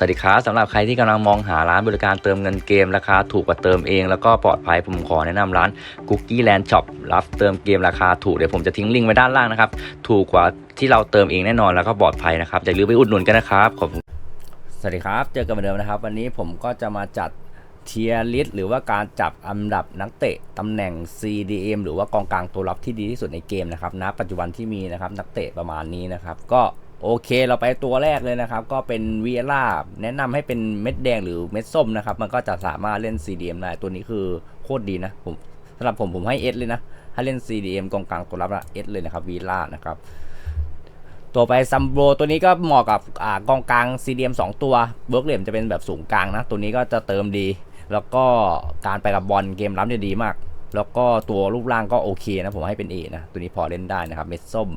สวัสดีครับสำหรับใครที่กำลังมองหาร้านบริการเติมเงินเกมราคาถูกกว่าเติมเองแล้วก็ปลอดภัยผมขอแนะนำร้าน Cookie Land Shop รับเติมเกมราคาถูกเดี๋ยวผมจะทิ้งลิงก์ไว้ด้านล่างนะครับ ถูกกว่าที่เราเติมเองแน่นอนแล้วก็ปลอดภัยนะครับอย่าลืมไปอุดหนุนกันนะครับขอบคุณสวัสดีครับ เจอกันเหมือนเดิมนะครับ วันนี้ผมก็จะมาจัดเทียร์ลิสหรือว่าการจับอันดับนักเตะตำแหน่ง CDM หรือว่ากองกลางตัวรับที่ดีที่สุดในเกมนะครับณปัจจุบันที่มีนะครับนักเตะประมาณนี้นะครับก็ โอเคเราไปตัวแรกเลยนะครับ ก็เป็นวีล่าแนะนำให้เป็นเม็ดแดงหรือเม็ดส้มนะครับ มันก็จะสามารถเล่น CDM ได้ตัวนี้คือโคตรดีนะผมสำหรับผมผมให้ S เลยนะ ถ้าเล่น CDM กองกลางตัวรับนะ S เลยนะครับวีล่านะครับ ตัวไปซัมโบตัวนี้ก็เหมาะกับอ่ากองกลาง CDM 2 ตัวเบิร์กเหลี่ยมจะเป็นแบบสูงกลางนะ ตัวนี้ก็จะเติมดี แล้วก็การไปกับบอลเกมรับเนี่ยดีมาก แล้วก็ตัวรูปร่างก็โอเคนะผมให้เป็น A นะตัวนี้พอเล่นได้นะครับเม็ดส้ม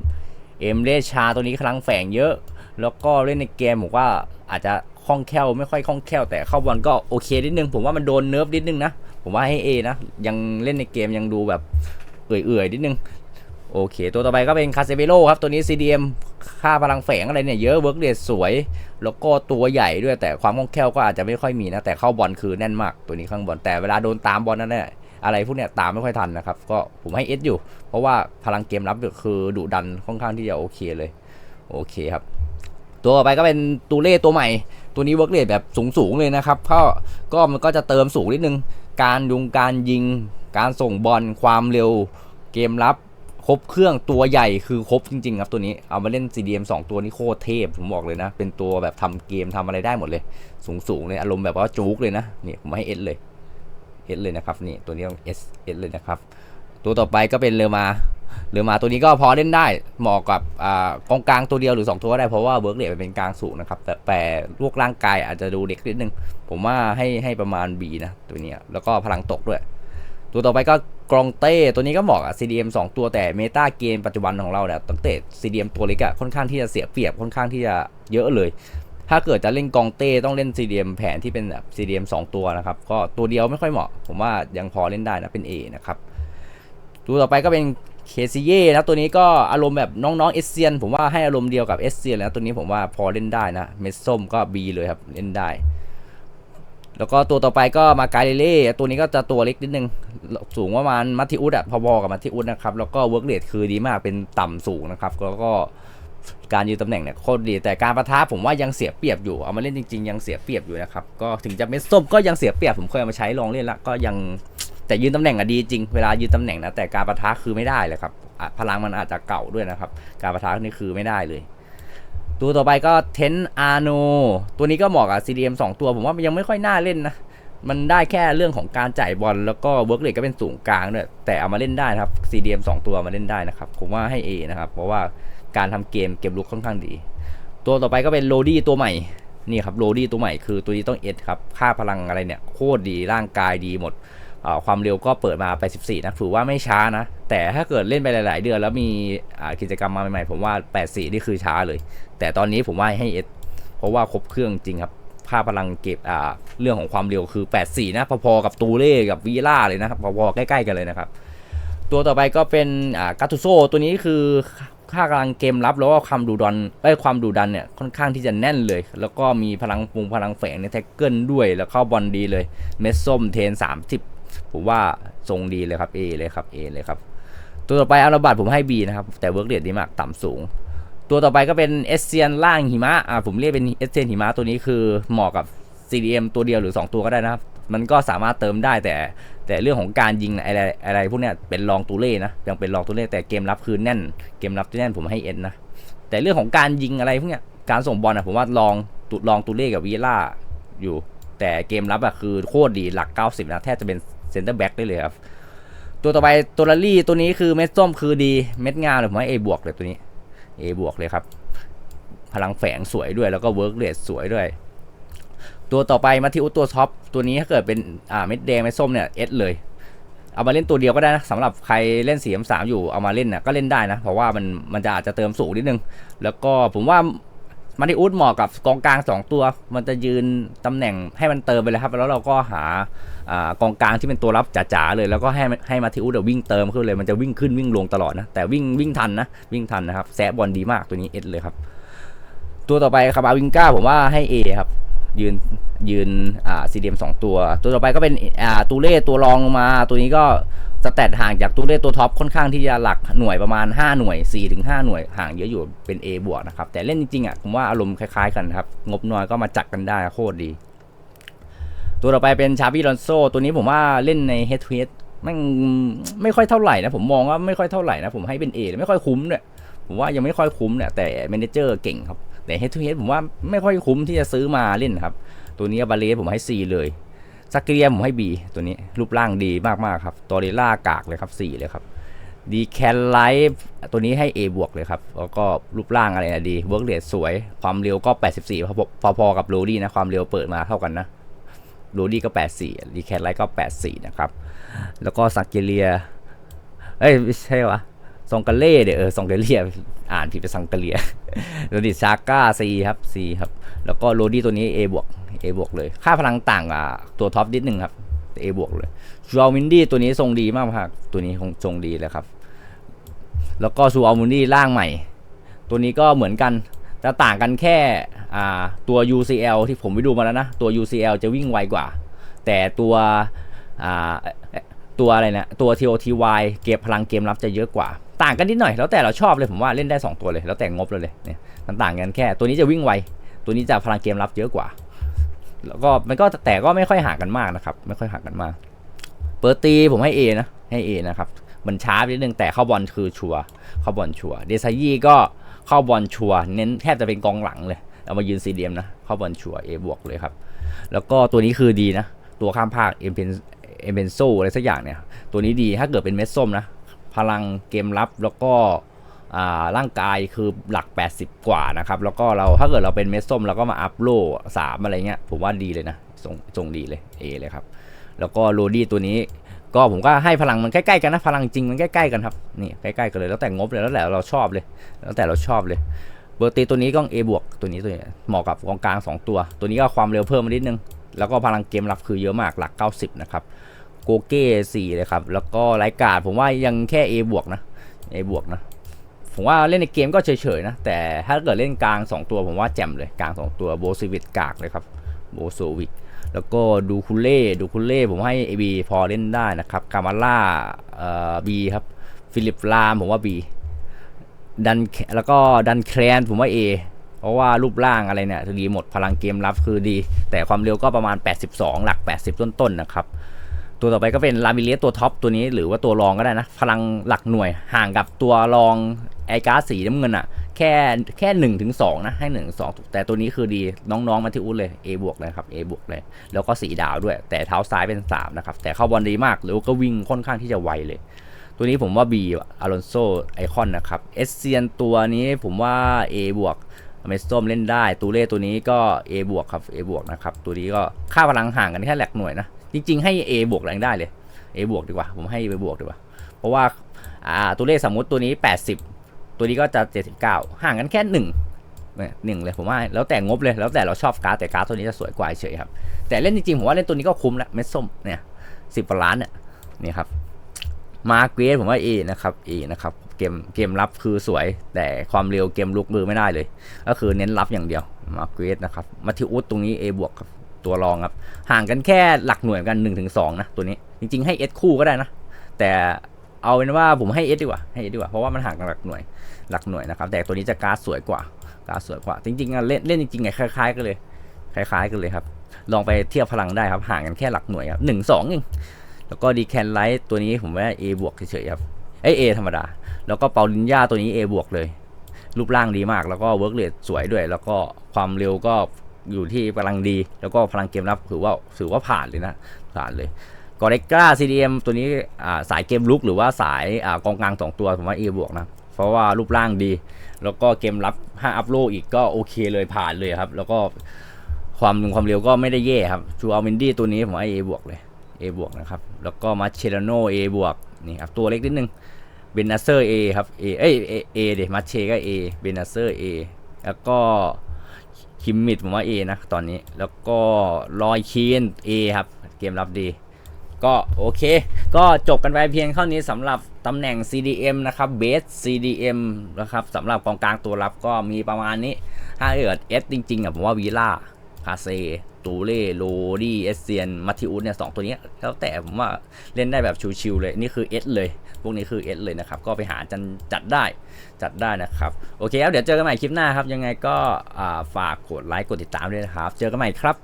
เอ็มเลชาตัวนี้คลังแฝงเยอะ แล้วก็เล่นในเกมผมว่าอาจจะคล่องแคล่วไม่ค่อยคล่องแคล่วแต่เข้าบอลก็โอเคนิดนึง ผมว่ามันโดนเนิร์ฟนิดนึงนะ ผมว่าให้ A นะ ยังเล่นในเกมยังดูแบบเอื่อยๆนิดนึงโอเค ตัวต่อไปก็เป็นคาเซเบโลครับ ตัวนี้ CDM ค่าพลังแฝงอะไรเนี่ยเยอะเวิร์กเดสสวย แล้วก็ตัวใหญ่ด้วยแต่ความคล่องแคล่วก็อาจจะไม่ค่อยมีนะ แต่เข้าบอลคือแน่นมากตัวนี้ข้างบอลแต่เวลาโดนตามบอลนั่นแหละ อะไรพวกเนี้ยตามไม่ค่อยทันนะครับ ก็ผมให้เอสอยู่ เพราะว่าพลังเกมรับคือดุดันค่อนข้างที่จะโอเคเลย โอเคครับ ตัวต่อไปก็เป็นตูเล่ตัวใหม่ ตัวนี้เวิร์กเรทแบบสูงๆเลยนะครับก็ก็มันก็จะเติมสูงนิดนึง การยุงการยิง การส่งบอลความเร็วเกมรับครบเครื่องตัวใหญ่คือครบจริงๆครับตัวนี้เอามาเล่น CDM 2 ตัวนี้โคตรเทพผมบอกเลยนะ เป็นตัวแบบทำเกมทำอะไรได้หมดเลย สูงๆเลยอารมณ์แบบว่าจุกเลยนะนี่ผมให้เอสเลย เอสเลยนะครับนี่ตัวนี้ต้องเอสเอสเลยนะครับ ตัวต่อไปก็เป็นเรือมาเรือมาตัวนี้ก็พอเล่นได้เหมาะกับกองกลางตัวเดียวหรือ 2 ตัวก็ได้เพราะว่าเบิร์กเรทมันเป็นกลางสูงนะครับ แต่แต่ลูกร่างกายอาจจะดูเด็กนิดนึง ผมว่าให้ให้ประมาณ B นะตัวนี้แล้วก็พลังตกด้วย ตัวต่อไปก็กรองเต้ตัวนี้ก็เหมาะกับ CDM 2 ตัวแต่เมตาเกมปัจจุบันของเราเนี่ยตั้งแต่ CDM ตัวเล็กอะค่อนข้างที่จะเสียเปรียบค่อนข้างที่จะเยอะเลย ถ้าเกิดจะเล่นกองเต้ต้องเล่น CDM แผนที่เป็นแบบ CDM 2ตัวนะครับ ก็ตัวเดียวไม่ค่อยเหมาะ ผมว่ายังพอเล่นได้นะเป็น A นะครับตัวต่อไปก็เป็นเคซีเย่นะตัวนี้ก็อารมณ์แบบน้องๆเอเซียน ผมว่าให้อารมณ์เดียวกับเอเซียนแล้วตัวนี้ผมว่าพอเล่นได้นะเม็ดส้มก็ B เลยครับเล่นได้ แล้วก็ตัวต่อไปก็มาการเล่ตัวนี้ก็จะตัวเล็กนิดนึง สูงประมาณมัธทิอุสอะพอๆกับมัธทิอุสนะครับแล้วก็เวิร์กเรทคือดีมากเป็นต่ำสูงนะครับแล้วก็ การยืนตำแหน่งเนี่ยโคตรดีแต่การประทะผมว่ายังเสียเปรียบอยู่เอามาเล่นจริง ๆ ยังเสียเปรียบอยู่นะครับก็ถึงจะเม็ดส้มก็ยังเสียเปรียบผมเคยเอามาใช้ลองเล่นแล้วก็ยังแต่ยืนตำแหน่งอะดีจริงเวลายืนตำแหน่งนะแต่การประทะคือไม่ได้เลยครับพลังมันอาจจะเก่าด้วยนะครับ การประทะนี่คือไม่ได้เลย ตัวต่อไปก็เทนอาโนตัวนี้ก็เหมาะกับ CDM 2 ตัวผมว่ามันยังไม่ค่อยน่าเล่นนะมันได้แค่เรื่องของการจ่ายบอลแล้วก็เวิร์กเรทก็เป็นสูงกลางด้วยแต่เอามาเล่นได้ครับ CDM 2 ตัวมาเล่นได้นะครับ ผมว่าให้ A นะครับ เพราะว่า การทำเกมเกมลุกค่อนข้างดี ตัวต่อไปก็เป็นโรดี้ตัวใหม่นี่ครับโรดี้ตัวใหม่คือตัวนี้ต้อง S ครับ ค่าพลังอะไรเนี่ยโคตรดีร่างกายดีหมด ความเร็วก็เปิดมาไป 14 นะถือว่าไม่ช้านะ แต่ถ้าเกิดเล่นไปหลาย ๆ เดือนแล้วมีกิจกรรมมาใหม่ ๆ ผมว่า 84 นี่คือช้าเลย แต่ตอนนี้ผมว่าให้ S เพราะว่าครบเครื่องจริงครับค่าพลังเก็บเรื่องของความเร็วคือ 84 นะพอๆกับตูเล่กับวีล่าเลยนะครับพอๆใกล้ ๆ กันเลยนะครับตัวต่อไปก็เป็นกาตุโซตัวนี้คือ ค่ากำลังเกมรับแล้วก็ความดูดันไอ้ความดูดันเนี่ยค่อนข้างที่จะแน่นเลย แล้วก็มีพลังปรุงพลังแฝงในแท็กเกิลด้วยแล้วเข้าบอลดีเลย เม็ดส้มเทน 30 ผมว่าทรงดีเลยครับ A เลยครับ A เลยครับ ตัวต่อไปอาราบัตผมให้ B นะครับ แต่เวิร์กเรทดีมากต่ำสูง ตัวต่อไปก็เป็นเอสเซียนล่างหิมะอ่าผมเรียกเป็นเอสเซียนหิมะตัวนี้คือเหมาะกับ CDM ตัวเดียวหรือ 2 ตัวก็ได้นะครับ มันก็สามารถเติมได้แต่ แต่เรื่องของการยิงอะไรอะไรพวกเนี้ยเป็นรองตูเล่นะยังเป็นรองตูเล่แต่เกมรับคือแน่น เกมรับที่แน่นผมให้เอ็นนะแต่เรื่องของการยิงอะไรพวกเนี้ยการส่งบอลอะผมว่าลองตุลองตูเล่กับวีล่าอยู่ แต่เกมรับอะคือโคตรดีหลัก 90 นะแทบจะเป็นเซนเตอร์แบ็กได้เลยครับตัวต่อไปตัวลารี่ตัวนี้คือเม็ดส้มคือดีเม็ดงามเลยผมให้ A บวกเลยตัวนี้ A บวกเลยครับ พลังแฝงสวยด้วยแล้วก็เวิร์กเรทสวยด้วย ตัวต่อไปมาที่อุตัวท็อปตัวนี้ถ้าเกิดเป็นอ่าเม็ดแดงเม็ดส้มเนี่ยเอสเลย เอามาเล่นตัวเดียวก็ได้นะสำหรับใครเล่นสีสามอยู่เอามาเล่นน่ะก็เล่นได้นะ เพราะว่ามันมันจะอาจจะเติมสูงนิดนึง แล้วก็ผมว่ามาริอุสเหมาะกับกองกลาง 2 ตัว มันจะยืนตำแหน่งให้มันเติมไปเลยครับ แล้วเราก็หาอ่ากองกลางที่เป็นตัวรับจ๋าๆเลย แล้วก็ให้ให้มาทิอุสเดี๋ยววิ่งเติมขึ้นเลย มันจะวิ่งขึ้นวิ่งลงตลอดนะ แต่วิ่งวิ่งทันนะ วิ่งทันนะครับ แซะบอลดีมากตัวนี้เอสเลยครับ ตัวต่อไปคาบาวิงก้าผมว่าให้ A ครับ ยืนยืนอ่า CDM สองตัว ตัวต่อไปก็เป็นอ่าตูเล่ตัวรองลงมา ตัวนี้ก็สแตทห่างจากตูเล่ตัวท็อปค่อนข้างที่จะหลักหน่วยประมาณ 5 หน่วย 4 ถึง 5 หน่วย ห่างเยอะอยู่เป็น A บวกนะครับ แต่เล่นจริงๆอะผมว่าอารมณ์คล้ายๆกันครับ งบน้อยก็มาจัดกันได้โคตรดี ตัวต่อไปเป็นชาบิลอนโซตัวนี้ผมว่าเล่นใน Head to Head ไม่งไม่ค่อยเท่าไหร่นะ ผมมองว่าไม่ค่อยเท่าไหร่นะ ผมให้เป็น A เลยไม่ค่อยคุ้มเนี่ยผมว่ายังไม่ค่อยคุ้มเนี่ยแต่เมนเจอร์เก่งครับ แต่ Head to Head ผมว่าไม่ค่อยคุ้มที่จะซื้อมาเล่นครับ ตัวนี้บาเลสผมให้ C เลยซักเกียผมให้ B ตัวนี้รูปร่างดีมากๆครับตอริล่ากากเลยครับ4เลยครับดีแคนไลฟ์ตัวนี้ให้ A บวกเลยครับ แล้วก็รูปร่างอะไรนะดีเวิร์กเรทสวย ความเร็วก็ 84 พอพอๆกับโรดี้นะ ความเร็วเปิดมาเท่ากันนะโรดี้ก็ 84ดีแคทไลท์ก็ 84 นะครับ แล้วก็สักเกเลีย เอ้ย ไม่ใช่วะ ซองกาเล่เดี๋ยวเออซองกาเลียอ่านผิดเป็นซังกาเลียโรดี้ชาก้า C ครับ C ครับ แล้วก็โรดี้ตัวนี้ A บวก A บวกเลย ค่าพลังต่างอะตัวท็อปนิดนึงครับ A บวกเลยชูอัลวินดี้ตัวนี้ทรงดีมากครับตัวนี้คงทรงดีเลยครับ แล้วก็ชูอัลวินดี้ร่างใหม่ ตัวนี้ก็เหมือนกันแต่ต่างกันแค่อ่าตัว UCL ที่ผมไปดูมาแล้วนะ ตัว UCL จะวิ่งไวกว่า แต่ตัวอ่า ตัวอะไรนะตัว TOTY เก็บพลังเกมรับจะเยอะกว่า ต่างกันนิดหน่อยแล้วแต่เราชอบเลยผมว่าเล่นได้ 2 ตัวเลย แล้วแต่งบเลยเลยเนี่ยมันต่างกันแค่ ตัวนี้จะวิ่งไว ตัวนี้จะพลังเกมรับเยอะกว่า แล้วก็มันก็แต่ก็ไม่ค่อยห่างกันมากนะครับ ไม่ค่อยห่างกันมาก เปิดตีผมให้ A นะให้ A นะครับมันช้าไปนิดนึงแต่เข้าบอลคือชัวเข้าบอลชัวเดซายี่ก็เข้าบอลชัวเน้นแทบจะเป็นกองหลังเลยเอามายืนซีเดียมนะเข้าบอลชัวร์ A บวกเลยครับแล้วก็ตัวนี้คือดีนะ ตัวข้ามภาคเอ็มเพน เอมเพนโซอะไรสักอย่างเนี่ย ตัวนี้ดีถ้าเกิดเป็นเม็ดส้มนะ พลังเกมรับแล้วก็ร่างกายคือหลัก 80 กว่านะครับ แล้วก็เราถ้าเกิดเราเป็นเม็ดส้มเราก็มาอัพโลสามอะไรเงี้ย ผมว่าดีเลยนะทรงทรงดีเลย A เลยครับ แล้วก็โรดี้ตัวนี้ ก็ผมก็ให้พลังมันใกล้ๆกันนะ พลังจริงมันใกล้ๆกันครับ นี่ใกล้ๆกันเลย แล้วแต่งบเลย แล้วแต่เราชอบเลย แล้วแต่เราชอบเลย เบอร์ตีตัวนี้ก็ A บวกตัวนี้ตัวนี้เหมาะกับกองกลาง 2 ตัว ตัวนี้ก็ความเร็วเพิ่มมานิดนึง แล้วก็พลังเกมรับคือเยอะมากหลัก 90 นะครับ โกเก้4เลยครับ แล้วก็ไลกาดผมว่ายังแค่ A บวกนะ A บวกนะ ผมว่าเล่นในเกมก็เฉยๆนะ แต่ถ้าเกิดเล่นกลาง 2 ตัวผมว่าแจ่มเลยกลาง 2 ตัวโบซิวิตกากเลยครับโบโซวิกแล้วก็ดูคุเล่ดูคุเล่ผมให้ AB พอเล่นได้นะครับกามาล่าเอ่อ B ครับฟิลิปลามผมว่า B ดันแล้วก็ดันแคลนผมว่า A เพราะว่ารูปร่างอะไรเนี่ยดีหมดพลังเกมรับคือดี แต่ความเร็วก็ประมาณ 82 หลัก 80 ต้นๆนะครับ ตัวต่อไปก็เป็นลามิเลสตัวท็อปตัวนี้หรือว่าตัวรองก็ได้นะ พลังหลักหน่วยห่างกับตัวรองไอการ์สีน้ำเงินอะแค่แค่หนึ่งถึงสองนะ ให้หนึ่งสองแต่ตัวนี้คือดีน้องๆมาที่อุ้นเลย A บวกเลยครับ A บวกเลย แล้วก็สีดาวด้วย แต่เท้าซ้ายเป็น3นะครับ แต่เข้าบอลดีมากหรือก็วิ่งค่อนข้างที่จะไวเลย ตัวนี้ผมว่า B อารอนโซไอคอนนะครับเอสเซียนตัวนี้ผมว่า A บวกเมสโตมเล่นได้ ตูเล่ตัวนี้ก็ A บวกครับ A บวกนะครับ ตัวนี้ก็ค่าพลังห่างกันแค่หลักหน่วยนะ จริง ๆ ให้ A บวกแรงได้เลย A บวกดีกว่า ผมให้ A บวกดีกว่า เพราะว่าอ่าตัวเลขสมมุติตัวนี้ 80 ตัวนี้ก็จะ 79 ห่างกันแค่หนึ่งหนึ่งเลยผมว่าแล้วแต่งบเลยแล้วแต่เราชอบการ์ดแต่การ์ดตัวนี้จะสวยกว่าเฉยครับ แต่เล่นจริงๆผมว่าเล่นตัวนี้ก็คุ้มละเม็ดส้มเนี่ยสิบล้านเนี่ยนี่ครับมาเกรสผมว่า A นะครับ A นะครับเกมเกมรับคือสวย แต่ความเร็วเกมลุกมือไม่ได้เลย ก็คือเน้นรับอย่างเดียวมาเกรสนะครับมาทิอุสตรงนี้ A บวกครับ ตัวรองครับ ห่างกันแค่หลักหน่วยกัน1นถึงสนะตัวนี้ จริง ๆ ให้ S คู่ก็ได้นะ แต่เอาเป็นว่าผมให้ S ดีกว่าให้ S ดีกว่าเพราะว่ามันห่างกันหลักหน่วยหลักหน่วยนะครับ แต่ตัวนี้จะการ์ดสวยกว่าการ์ดสวยกว่า จริงๆเล่นเล่นจริงๆไงคล้ายๆกันเลย คล้ายๆกันเลยครับ ลองไปเทียบพลังได้ครับห่างกันแค่หลักหน่วยครับหนึ่งสองเองแล้วก็ดีแคนไลท์ตัวนี้ผมว่า A บวกเฉยๆครับเอ้ย A ธรรมดา แล้วก็เปาลินยาตัวนี้ A บวกเลย รูปร่างดีมาก แล้วก็เวิร์กเรทสวยด้วย แล้วก็ความเร็วก็ อยู่ที่พลังดี แล้วก็พลังเกมรับถือว่าถือว่าผ่านเลยนะผ่านเลยกอเรก้า CDM ตัวนี้สายเกมลุกหรือว่าสายอากองกลางสองตัวผมว่า A บวกนะ เพราะว่ารูปร่างดี แล้วก็เกมรับ5อัพโลอีกก็โอเคเลยผ่านเลยครับ แล้วก็ความความเร็วก็ไม่ได้แย่ครับชูอัลมินดี้ตัวนี้ผมว่า A บวกเลย A บวกนะครับ แล้วก็มาเชลโน A บวกนี่ครับตัวเล็กนิดนึงเบนนัสเซอร์ A ครับ A เอ้ย A A เดมาเชก็ A เบนนัสเซอร์ A แล้วก็ คิมมิดผมว่า A นะตอนนี้แล้วก็ลอยคีน A ครับ เกมรับดี ก็โอเค ก็จบกันไปเพียงเท่านี้สำหรับตำแหน่ง CDM นะครับ Base CDM นะครับสำหรับกองกลางตัวรับก็มีประมาณนี้ ถ้าเกิด S จริงๆอะผมว่าวีล่า คาเซตูเล่โรดี้เอสเซียนมัติอุสเนี่ยสองตัวนี้แล้วแต่ผมว่าเล่นได้แบบชิวๆเลย นี่คือเอสเลย พวกนี้คือเอสเลยนะครับ ก็ไปหาจันจัดได้จัดได้นะครับ โอเคครับเดี๋ยวเจอกันใหม่คลิปหน้าครับ ยังไงก็ฝากกดไลค์กดติดตามด้วยนะครับ เจอกันใหม่ครับ